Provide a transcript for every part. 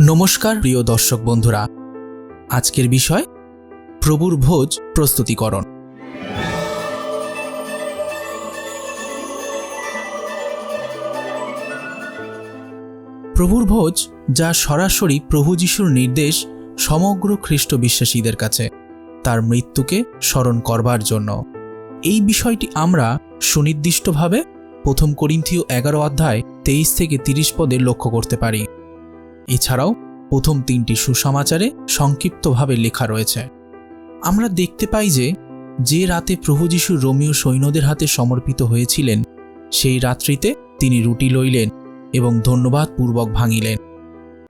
নমস্কার, প্রিয় দর্শক বন্ধুরা। আজকের বিষয়, প্রভুর ভোজ প্রস্তুতিকরণ। প্রভুর ভোজ, যা সরাসরি প্রভু যিশুর নির্দেশ সমগ্র খ্রিস্ট বিশ্বাসীদের কাছে, তার মৃত্যুকে স্মরণ করবার জন্য। এই বিষয়টি আমরা সুনির্দিষ্টভাবে প্রথম করিন্থীয় এগারো অধ্যায় তেইশ থেকে তিরিশ পদে লক্ষ্য করতে পারি। এছাড়াও প্রথম তিনটি সুসমাচারে সংক্ষিপ্তভাবে লেখা রয়েছে। আমরা দেখতে পাই যে যে রাতে প্রভু যীশু রোমিও সৈন্যদের হাতে সমর্পিত হয়েছিলেন, সেই রাত্রিতে তিনি রুটি লইলেন এবং ধন্যবাদ পূর্বক ভাঙিলেন,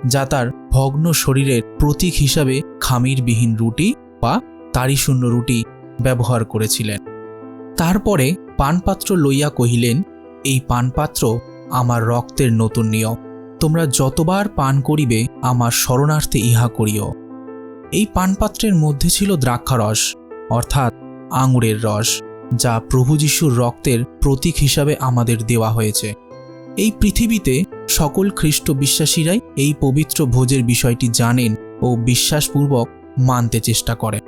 যা তার ভগ্ন শরীরের প্রতীক হিসাবে খামিরবিহীন রুটি বা তারিশূন্য রুটি ব্যবহার করেছিলেন। তারপরে পানপাত্র লইয়া কহিলেন, এই পানপাত্র আমার রক্তের নতুন নিয়ম। তোমরা যতবার পান করিবে, আমার শরণার্থে ইহা করিও। এই পানপাত্রের মধ্যে ছিল দ্রাক্ষারস, অর্থাৎ আঙুরের রস, যা প্রভু যিশুর রক্তের প্রতীক হিসাবে আমাদের দেওয়া হয়েছে। এই পৃথিবীতে সকল খ্রিস্ট বিশ্বাসীরাই এই পবিত্র ভোজের বিষয়টি জানেন ও বিশ্বাসপূর্বক মানতে চেষ্টা করেন।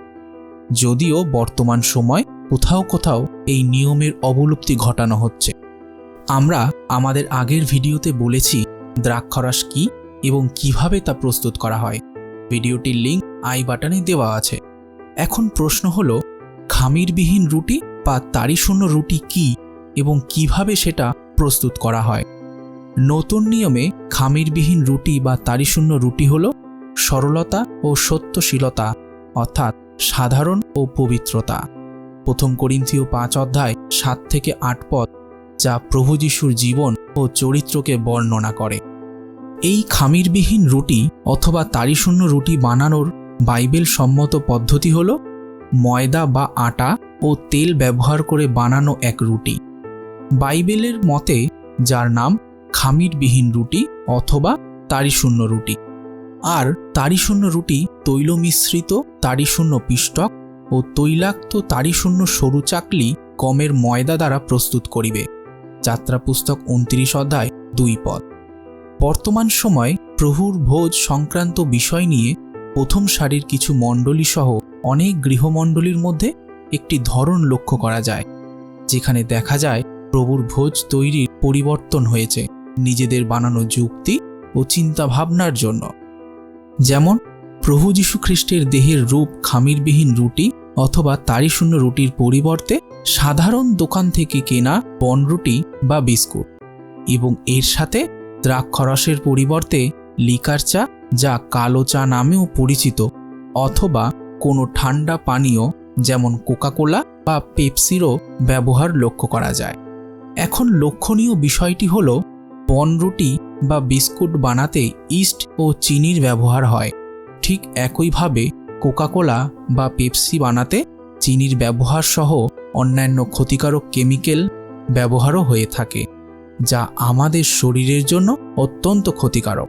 যদিও বর্তমান সময় কোথাও কোথাও এই নিয়মের অবলুপ্তি ঘটানো হচ্ছে। আমরা আমাদের আগের ভিডিওতে বলেছি দ্রাক্ষরস কি এবং কীভাবে তা প্রস্তুত করা হয়? ভিডিওটির লিঙ্ক আই বাটনে দেওয়া আছে। এখন প্রশ্ন হল, খামিরবিহীন রুটি বা তারিশূন্য রুটি কি এবং কীভাবে সেটা প্রস্তুত করা হয়? নতুন নিয়মে খামিরবিহীন রুটি বা তারিশূন্য রুটি হল সরলতা ও সত্যশীলতা, অর্থাৎ সাধারণ ও পবিত্রতা। প্রথম করিন্থীয় পাঁচ অধ্যায় সাত থেকে আট পদ, যা প্রভু যিশুর জীবন ও চরিত্রকে বর্ণনা করে। এই খামিরবিহীন রুটি অথবা তারিশূন্য রুটি বানানোর বাইবেল সম্মত পদ্ধতি হল ময়দা বা আটা ও তেল ব্যবহার করে বানানো এক রুটি। বাইবেলের মতে যার নাম খামিরবিহীন রুটি অথবা তারিশূন্য রুটি। আর তারিশূন্য রুটি তৈল মিশ্রিত তারিশূন্য পিষ্টক ও তৈলাক্ত তারিশূন্য সরু চাকলি গমের ময়দা দ্বারা প্রস্তুত করিবে। যাত্রা পুস্তক উনত্রিশ অধ্যায় দুই পদ। বর্তমান সময় প্রভুর ভোজ সংক্রান্ত বিষয় নিয়ে প্রথম সারির কিছু মণ্ডলী সহ অনেক গৃহমণ্ডলীর মধ্যে একটি ধরন লক্ষ্য করা যায়, যেখানে দেখা যায় প্রভুর ভোজ তৈরির পরিবর্তন হয়েছে নিজেদের বানানো যুক্তি ও চিন্তাভাবনার জন্য। যেমন, প্রভু যীশু খ্রিস্টের দেহের রূপ খামিরবিহীন রুটি অথবা তারিশূন্য রুটির পরিবর্তে সাধারণ দোকান থেকে কেনা বনরুটি বা বিস্কুট এবং এর সাথে দ্রাক্ষরসের পরিবর্তে লিকার চা, যা কালো চা নামেও পরিচিত, অথবা কোনো ঠান্ডা পানীয়, যেমন কোকাকোলা বা পেপসিরও ব্যবহার লক্ষ্য করা যায়। এখন লক্ষণীয় বিষয়টি হল বনরুটি বা বিস্কুট বানাতে ইস্ট ও চিনির ব্যবহার হয়। ঠিক একইভাবে কোকাকোলা বা পেপসি বানাতে চিনির ব্যবহার সহ অন্যান্য ক্ষতিকারক কেমিক্যাল ব্যবহারও হয়ে থাকে। যা আমাদের শরীরের জন্য অত্যন্ত ক্ষতিকারক।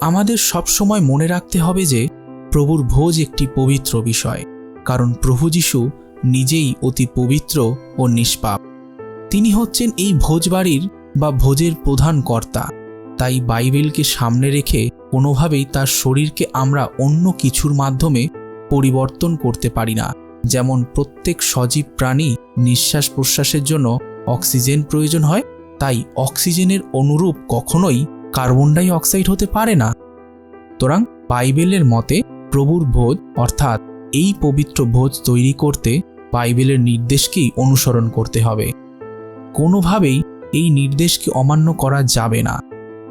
আমাদের সবসময় মনে রাখতে হবে যে, প্রভুর ভোজ একটি পবিত্র বিষয়, কারণ প্রভু যিশু নিজেই অতি পবিত্র ও নিষ্পাপ। তিনি হচ্ছেন এই ভোজবাড়ির বা ভোজের প্রধান কর্তা, তাই বাইবেলকে সামনে রেখে কোনোভাবেই তার শরীরকে আমরা অন্য কিছুর মাধ্যমে পরিবর্তন করতে পারি না। যেমন প্রত্যেক সজীব প্রাণী নিঃশ্বাস প্রশ্বাসের জন্য অক্সিজেন প্রয়োজন হয় তাই অক্সিজেনের অনুরূপ কখনোই কার্বন ডাই অক্সাইড হতে পারে না। সুতরাং বাইবেলের মতে প্রভুর ভোজ অর্থাৎ এই পবিত্র ভোজ তৈরি করতে বাইবেলের নির্দেশকেই অনুসরণ করতে হবে। কোনোভাবেই এই নির্দেশকে অমান্য করা যাবে না।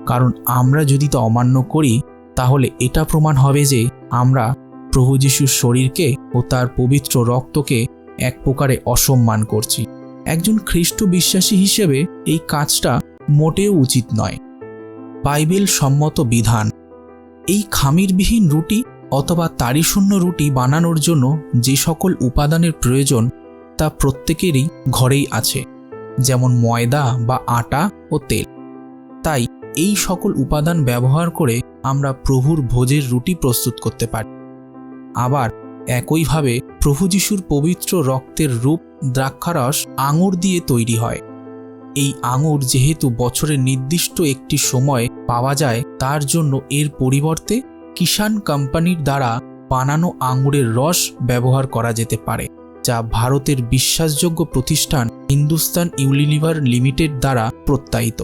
কারণ আমরা যদি তা অমান্য করি, তাহলে এটা প্রমাণ হবে যে আমরা প্রভু যিশুর শরীরকে ও তার পবিত্র রক্তকে এক প্রকারে অসম্মান করছি। একজন খ্রিস্ট বিশ্বাসী হিসেবে এই কাজটা মোটেও উচিত নয়। বাইবেল সম্মত বিধান। এই খামিরবিহীন রুটি অথবা তারিশূন্য রুটি বানানোর জন্য যে সকল উপাদানের প্রয়োজন তা প্রত্যেকেরই ঘরেই আছে, যেমন ময়দা বা আটা ও তেল। তাই এই সকল উপাদান ব্যবহার করে আমরা প্রভুর ভোজের রুটি প্রস্তুত করতে পারি। আবার একইভাবে প্রভু যিশুর পবিত্র রক্তের রূপ দ্রাক্ষারস আঙুর দিয়ে তৈরি হয়। এই আঙুর যেহেতু বছরের নির্দিষ্ট একটি সময় পাওয়া যায়, তার জন্য এর পরিবর্তে কিষান কোম্পানির দ্বারা বানানো আঙুরের রস ব্যবহার করা যেতে পারে, যা ভারতের বিশ্বাসযোগ্য প্রতিষ্ঠান হিন্দুস্তান ইউনিলিভার লিমিটেড দ্বারা প্রত্যায়িত।